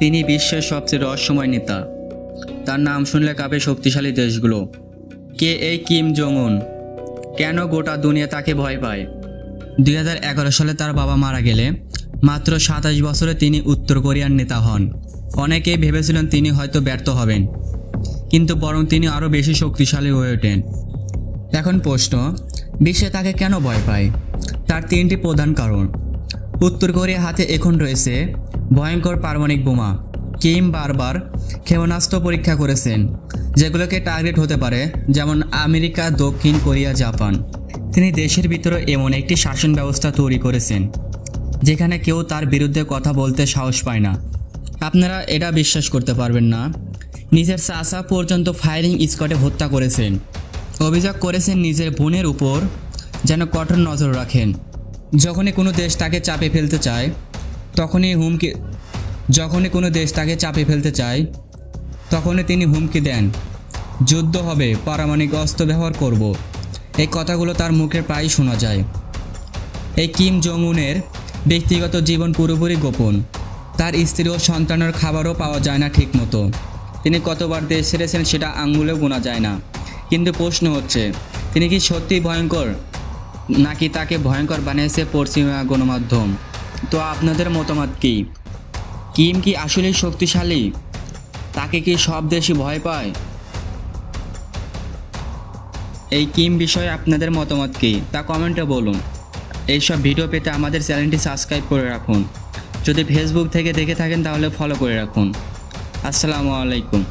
তিনি বিশ্বের সবচেয়ে রহস্যময় নেতা। তার নাম শুনলে কাঁপে শক্তিশালী দেশগুলো। কে এই কিম জং উন কেন গোটা দুনিয়া তাকে ভয় পায়? দুই হাজার এগারো সালে তার বাবা মারা গেলে মাত্র সাতাশ বছরে তিনি উত্তর কোরিয়ার নেতা হন। অনেকেই ভেবেছিলেন তিনি হয়তো ব্যর্থ হবেন। কিন্তু বরং তিনি আরও বেশি শক্তিশালী হয়ে ওঠেন। এখন প্রশ্ন, বিশ্বে তাকে কেন ভয় পায়? তার তিনটি প্রধান কারণ। উত্তর কোরিয়ার হাতে এখন রয়েছে ভয়ঙ্কর পারমাণবিক বোমা। কিম বারবার ক্ষেপণাস্ত্র পরীক্ষা করেছেন, যেগুলোকে টার্গেট হতে পারে, যেমন আমেরিকা, দক্ষিণ কোরিয়া, জাপান। তিনি দেশের ভিতরে এমন একটি শাসন ব্যবস্থা তৈরি করেছেন, যেখানে কেউ তার বিরুদ্ধে কথা বলতে সাহস পায় না। আপনারা এটা বিশ্বাস করতে পারবেন না। নিজের চাচা পর্যন্ত ফায়ারিং স্কটে হত্যা করেছেন। অভিযোগ করেছেন নিজের বোনের উপর যেন কঠোর নজর রাখেন। যখনই কোনো দেশ তাকে চাপে ফেলতে চায়, তখনই হুমকি যখনই কোনো দেশ তাকে চাপে ফেলতে চায়, তখনই তিনি হুমকি দেন। যুদ্ধ হবে, পারমাণবিক অস্ত্র ব্যবহার করব। এই কথাগুলো তার মুখে প্রায়ই শোনা যায়। এই কিম জং উনের ব্যক্তিগত জীবন পুরোপুরি গোপন। তার স্ত্রী ও সন্তানের খাবারও পাওয়া যায় না ঠিকমতো। তিনি কতবার দেশ ছেড়েছেন সেটা আঙ্গুলেও গোনা যায় না। কিন্তু প্রশ্ন হচ্ছে, তিনি কি সত্যি ভয়ঙ্কর, নাকি তাকে ভয়ঙ্কর বানিয়েছে পশ্চিমা গণমাধ্যম? তো আপনাদের মতামত কি? কিম কি আসলেই শক্তিশালী? তাকে কি সব দেশই ভয় পায়? এই কিম বিষয়ে আপনাদের মতামত কি? তা কমেন্টে বলুন। এইসব ভিডিও পেতে আমাদের চ্যানেলটি সাবস্ক্রাইব করে রাখুন। যদি ফেসবুক থেকে দেখে থাকেন তাহলে ফলো করে রাখুন। আসসালামু আলাইকুম।